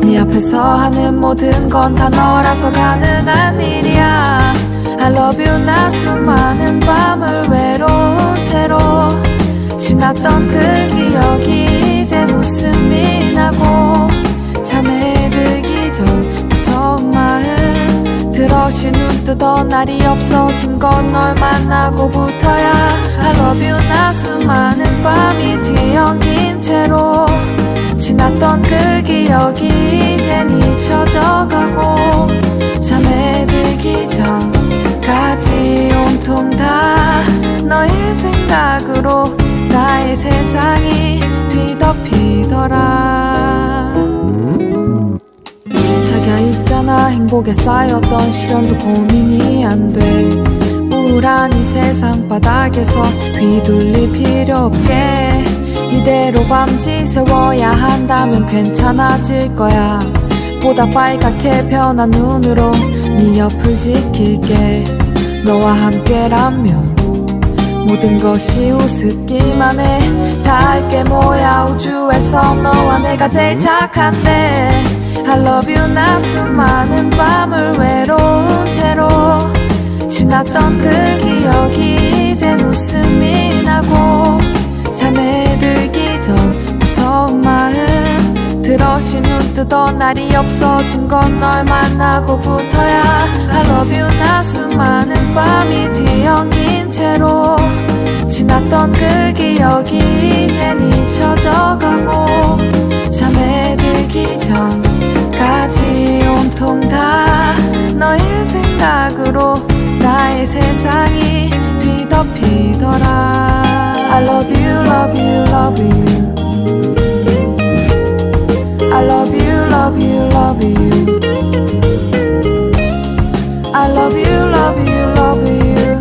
네 앞에서 하는 모든 건 다 너라서 가능한 일이야. I love you 나 수많은 밤을 외로운 채로 지났던 그 기억이 이젠 웃음이 나고 잠에 들기 전 무서운 마음 들어쉬 눈 뜨던 날이 없어진 건 널 만나고부터야. I love you 나 수많은 밤이 뒤엉킨 채로 지났던 그 기억이 너의 생각으로 나의 세상이 뒤덮이더라. 자기야 있잖아. 행복에 쌓였던 시련도 고민이 안 돼. 우울한 이 세상 바닥에서 휘둘릴 필요 없게. 이대로 밤지 세워야 한다면 괜찮아질 거야. 보다 빨갛게 변한 눈으로 네 옆을 지킬게. 너와 함께라면 모든 것이 우습기만 해. 닿을게 뭐야 우주에서 너와 내가 제일 착한데. I love you 나 수많은 밤을 외로운 채로 지났던 그 기억이 이젠 웃음이 나고 잠에 들기 전 무서운 마음 들어쉬 눈 뜨던 날이 없어진 건 널 만나고부터야 기억이 이젠 잊혀져 가고 잠에 들기 전까지 온통 다 너의 생각으로 나의 세상이 뒤덮이더라 I love you, love you, love you I love you, love you, love you I love you, love you, love you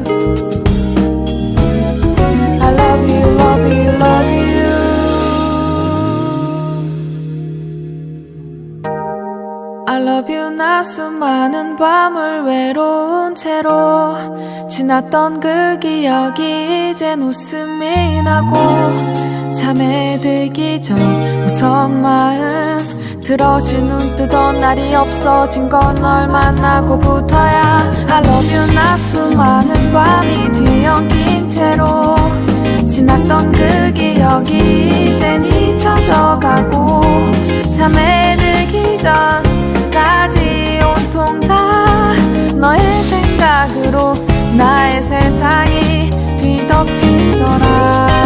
나 수많은 밤을 외로운 채로 지났던 그 기억이 이젠 웃음이 나고 잠에 들기 전 무서운 마음 들어쉴 눈 뜨던 날이 없어진 건 널 만나고부터야. I love you, 나 수많은 밤이 뒤엉킨 채로 지났던 그 기억이 이젠 잊혀져 가고 잠에 들기 전까지 온통 다 너의 생각으로 나의 세상이 뒤덮이더라